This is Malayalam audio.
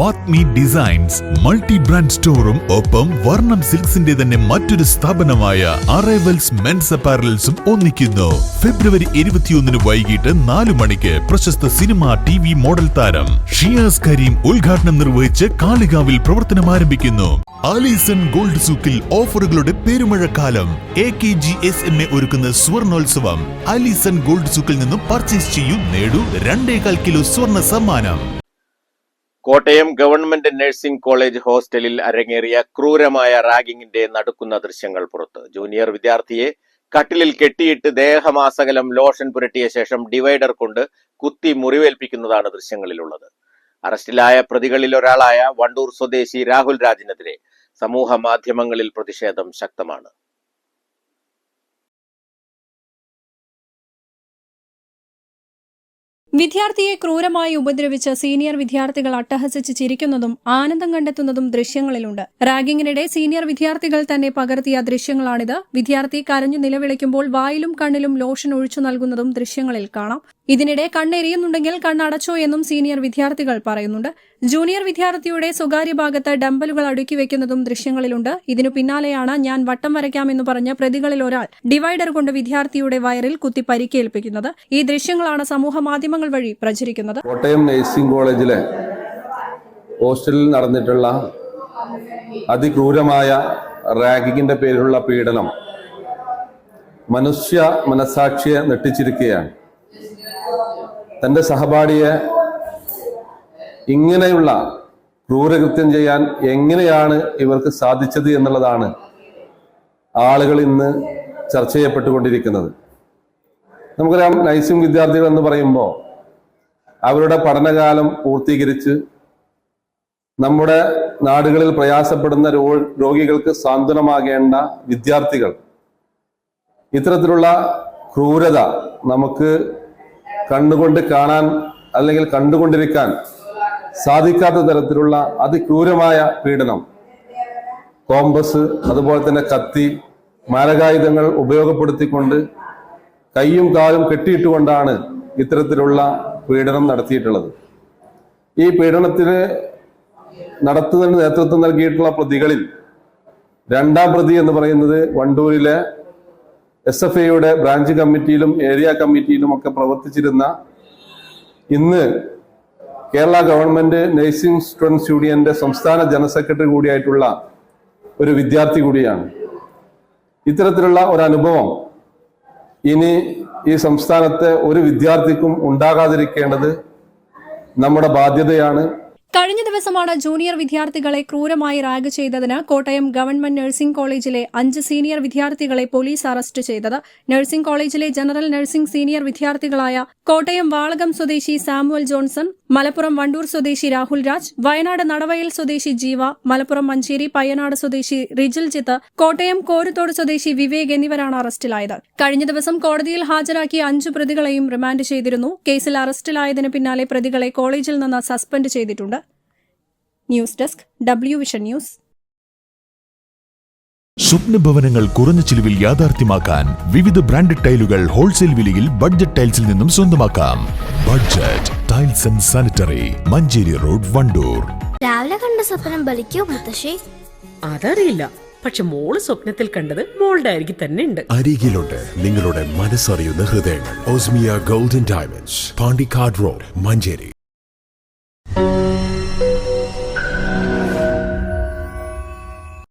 വാത്മി ഡിസൈൻസ് മൾട്ടി ബ്രാൻഡ് സ്റ്റോറും ഒപ്പം വർണം സിൽക്സിന്റെ തന്നെ മറ്റൊരു സ്ഥാപനമായ അറൈവൽസ് മെൻസ് അപ്പാരൽസും ഒന്നിക്കുന്നു. ഫെബ്രുവരി ഇരുപത്തിയൊന്നിന് വൈകിട്ട് നാലു മണിക്ക് പ്രശസ്ത സിനിമ ടി വി മോഡൽ താരം ഷിയാസ് കരീം ഉദ്ഘാടനം നിർവഹിച്ച് കാളികാവിൽ പ്രവർത്തനം ആരംഭിക്കുന്നു. ആലീസൺ ഗോൾഡ് സൂക്കിൽ ഓഫറുകളുടെ പെരുമഴക്കാലം. A K G S M A ഒരുക്കുന്ന സ്വർണോത്സവം. ആലീസൺ ഗോൾഡ് സൂക്കിൽ നിന്നും പർച്ചേസ് ചെയ്യൂ നേടൂ രണ്ടേകാൽ കിലോ സ്വർണ സമ്മാനം. കോട്ടയം ഗവൺമെന്റ് നഴ്സിംഗ് കോളേജ് ഹോസ്റ്റലിൽ അരങ്ങേറിയ ക്രൂരമായ റാഗിങ്ങിന്റെ നടുക്കുന്ന ദൃശ്യങ്ങൾ പുറത്ത്. ജൂനിയർ വിദ്യാർത്ഥിയെ കട്ടിലിൽ കെട്ടിയിട്ട് ദേഹമാസകലം ലോഷൻ പുരട്ടിയ ശേഷം ഡിവൈഡർ കൊണ്ട് കുത്തി മുറിവേൽപ്പിക്കുന്നതാണ് ദൃശ്യങ്ങളിലുള്ളത്. അറസ്റ്റിലായ പ്രതികളിൽ ഒരാളായ വണ്ടൂർ സ്വദേശി രാഹുൽ രാജിനെതിരെ സമൂഹ മാധ്യമങ്ങളിൽ പ്രതിഷേധം ശക്തമാണ്. വിദ്യാർത്ഥിയെ ക്രൂരമായി ഉപദ്രവിച്ച് സീനിയർ വിദ്യാർത്ഥികൾ അട്ടഹസിച്ച് ചിരിക്കുന്നതും ആനന്ദം കണ്ടെത്തുന്നതും ദൃശ്യങ്ങളിലുണ്ട്. റാഗിങ്ങിനിടെ സീനിയർ വിദ്യാർത്ഥികൾ തന്നെ പകർത്തിയ ദൃശ്യങ്ങളാണിത്. വിദ്യാർത്ഥി കരഞ്ഞു നിലവിളിക്കുമ്പോൾ വായിലും കണ്ണിലും ലോഷൻ ഒഴിച്ചു നൽകുന്നതും ദൃശ്യങ്ങളിൽ കാണാം. ഇതിനിടെ കണ്ണെരിയുന്നുണ്ടെങ്കിൽ കണ്ണടച്ചോ എന്നും സീനിയർ വിദ്യാർത്ഥികൾ പറയുന്നുണ്ട്. ജൂനിയർ വിദ്യാർത്ഥിയുടെ സ്വകാര്യ ഭാഗത്ത് ഡംബലുകൾ അടുക്കി വെക്കുന്നതും ദൃശ്യങ്ങളിലുണ്ട്. ഇതിനു പിന്നാലെയാണ് ഞാൻ വട്ടം വരയ്ക്കാമെന്ന് പറഞ്ഞ പ്രതികളിൽ ഒരാൾ ഡിവൈഡർ കൊണ്ട് വിദ്യാർത്ഥിയുടെ വയറിൽ കുത്തി പരിക്കേൽപ്പിക്കുന്നത്. ഈ ദൃശ്യങ്ങളാണ് സമൂഹ മാധ്യമങ്ങൾ വഴി പ്രചരിക്കുന്നത്. കോട്ടയം നഴ്സിംഗ് കോളേജിലെ ഹോസ്റ്റലിൽ നടന്നിട്ടുള്ള അതിക്രൂരമായ റാഗിങ്ങിന്റെ പേരിലുള്ള പീഡനം മനുഷ്യ മനസാക്ഷിയെ നെട്ടിച്ചിരിക്കുകയാണ് തന്റെ സഹപാഠിയെ ഇങ്ങനെയുള്ള ക്രൂരകൃത്യം ചെയ്യാൻ എങ്ങനെയാണ് ഇവർക്ക് സാധിച്ചത് എന്നുള്ളതാണ് ആളുകൾ ഇന്ന് ചർച്ച ചെയ്യപ്പെട്ടുകൊണ്ടിരിക്കുന്നത്. നമുക്കറിയാം നഴ്സിംഗ് വിദ്യാർത്ഥികൾ എന്ന് പറയുമ്പോൾ അവരുടെ പഠനകാലം പൂർത്തീകരിച്ച് നമ്മുടെ നാടുകളിൽ പ്രയാസപ്പെടുന്ന രോഗികൾക്ക് സാന്ത്വനമാകേണ്ട വിദ്യാർത്ഥികൾ. ഇത്തരത്തിലുള്ള ക്രൂരത നമുക്ക് കണ്ണുകൊണ്ട് കാണാൻ അല്ലെങ്കിൽ കണ്ടുകൊണ്ടിരിക്കാൻ സാധിക്കാത്ത തരത്തിലുള്ള അതിക്രൂരമായ പീഡനം. കോമ്പസ് അതുപോലെ തന്നെ കത്തി മാരകായുധങ്ങൾ ഉപയോഗപ്പെടുത്തിക്കൊണ്ട് കൈയും കാലും കെട്ടിയിട്ടുകൊണ്ടാണ് ഇത്തരത്തിലുള്ള പീഡനം നടത്തിയിട്ടുള്ളത്. ഈ പീഡനത്തിന് നടത്തുന്നതിന് നേതൃത്വം നൽകിയിട്ടുള്ള പ്രതികളിൽ രണ്ടാം പ്രതി എന്ന് പറയുന്നത് വണ്ടൂരിലെ എസ് എഫ് ഐയുടെ ബ്രാഞ്ച് കമ്മിറ്റിയിലും ഏരിയ കമ്മിറ്റിയിലും ഒക്കെ പ്രവർത്തിച്ചിരുന്ന ഇന്ന് കേരള ഗവൺമെന്റ് നഴ്സിംഗ് സ്റ്റുഡൻസ് യൂണിയന്റെ സംസ്ഥാന ജനറൽ സെക്രട്ടറി കൂടിയായിട്ടുള്ള ഒരു വിദ്യാർത്ഥി കൂടിയാണ്. ഇത്തരത്തിലുള്ള ഒരു അനുഭവം ഇനി ഈ സംസ്ഥാനത്തെ ഒരു വിദ്യാർത്ഥിക്കും ഉണ്ടാകാതിരിക്കേണ്ടത് നമ്മുടെ ബാധ്യതയാണ്. കഴിഞ്ഞ ദിവസമാണ് ജൂനിയർ വിദ്യാർത്ഥികളെ ക്രൂരമായി റാഗ് ചെയ്തതിന് കോട്ടയം ഗവൺമെന്റ് നഴ്സിംഗ് കോളേജിലെ അഞ്ച് സീനിയർ വിദ്യാർത്ഥികളെ പോലീസ് അറസ്റ്റ് ചെയ്തത്. നഴ്സിംഗ് കോളേജിലെ ജനറൽ നഴ്സിംഗ് സീനിയർ വിദ്യാർത്ഥികളായ കോട്ടയം വാളകം സ്വദേശി സാമുവൽ ജോൺസൺ മലപ്പുറം വണ്ടൂർ സ്വദേശി രാഹുൽ രാജ് വയനാട് നടവയൽ സ്വദേശി ജീവ മലപ്പുറം മഞ്ചേരി പയ്യനാട് സ്വദേശി റിജിൽ ജിത്ത് കോട്ടയം കോരുത്തോട് സ്വദേശി വിവേക് എന്നിവരാണ് അറസ്റ്റിലായത്. കഴിഞ്ഞ ദിവസം കോടതിയിൽ ഹാജരാക്കിയ അഞ്ചു പ്രതികളെയും റിമാൻഡ് ചെയ്തിരുന്നു. കേസിൽ അറസ്റ്റിലായതിനു പിന്നാലെ പ്രതികളെ കോളേജിൽ നിന്ന് സസ്പെൻഡ് ചെയ്തിട്ടുണ്ട്. News desk W vision news. സ്വപ്ന ഭവനങ്ങൾ കുറഞ്ഞ ചിലവിൽ യാഥാർത്ഥ്യമാക്കാൻ വിവിധ ബ്രാൻഡഡ് ടൈലുകൾ ഹോൾസെയിൽ വിലയിൽ ബഡ്ജറ്റ് ടൈൽസിൽ നിന്നും സ്വന്തമാക്കാം. Budget tiles and sanitary Manjeri road Wandoor. രാവിലെ കണ്ട സ്വപ്നം ബലിക്കോ മുത്തശ്ശി? അതറിയില്ല. പക്ഷെ മോൾ സ്വപ്നത്തിൽ കണ്ടത് മോളുടെ അരികിൽ തന്നെ ഉണ്ട്. അരികിലുണ്ട് നിങ്ങളുടെ മനസ്സറിയുന്ന ഹൃദയങ്ങൾ. Osmia golden diamonds Pandikkad road Manjeri.